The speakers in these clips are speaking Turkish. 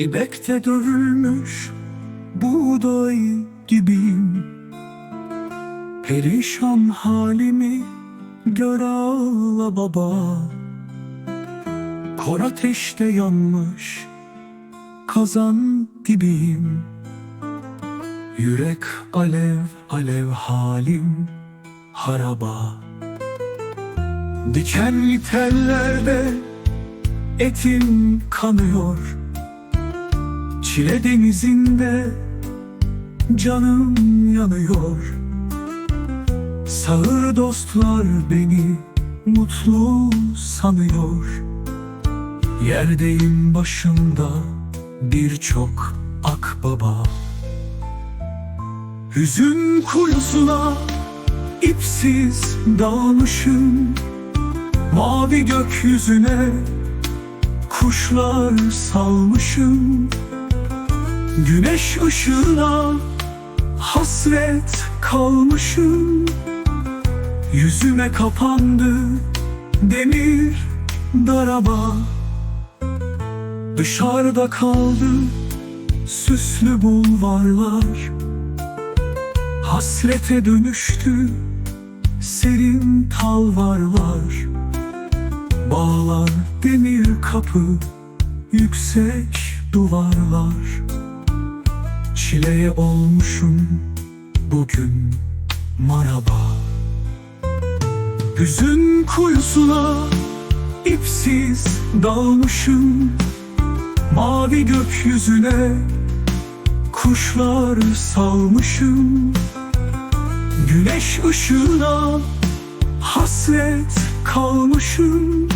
Dibekte dövülmüş buğday gibiyim Perişan halimi gör ağla baba. Kor ateşte yanmış kazan gibiyim Yürek alev alev halim haraba. Dikenli tellerde etim kanıyor Çile denizinde canım yanıyor. Sağır dostlar beni mutlu sanıyor. Yerdeyim başımda birçok akbaba. Hüzün kuyusuna ipsiz dalmışım. Mavi gökyüzüne kuşlar salmışım Güneş ışığına hasret kalmışım. Yüzüme kapandı demir daraba. Dışarıda kaldı süslü bulvarlar. Hasrete dönüştü serin talvarlar. Bağlar demir kapı yüksek duvarlar Çileye olmuşum bugün maraba. Hüzün kuyusuna ipsiz dalmışım Mavi gökyüzüne kuşlar salmışım. Güneş ışığına hasret kalmışım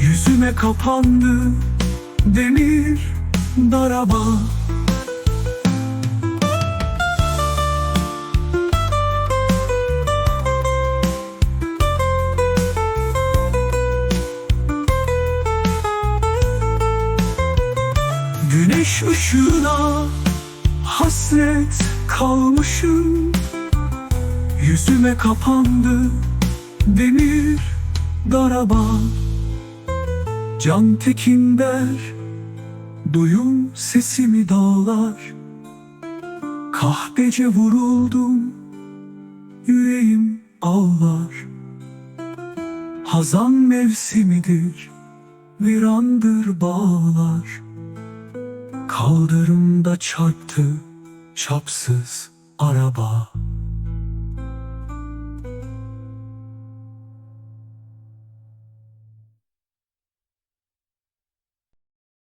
Yüzüme kapandı demir daraba Güneş ışığına hasret kalmışım. Yüzüme kapandı demir daraba Can tekin der Duyun sesimi dağlar. Kahpece vuruldum Yüreğim ağlar. Hazan mevsimidir Virandır bağlar Kaldırımda çarptı çapsız araba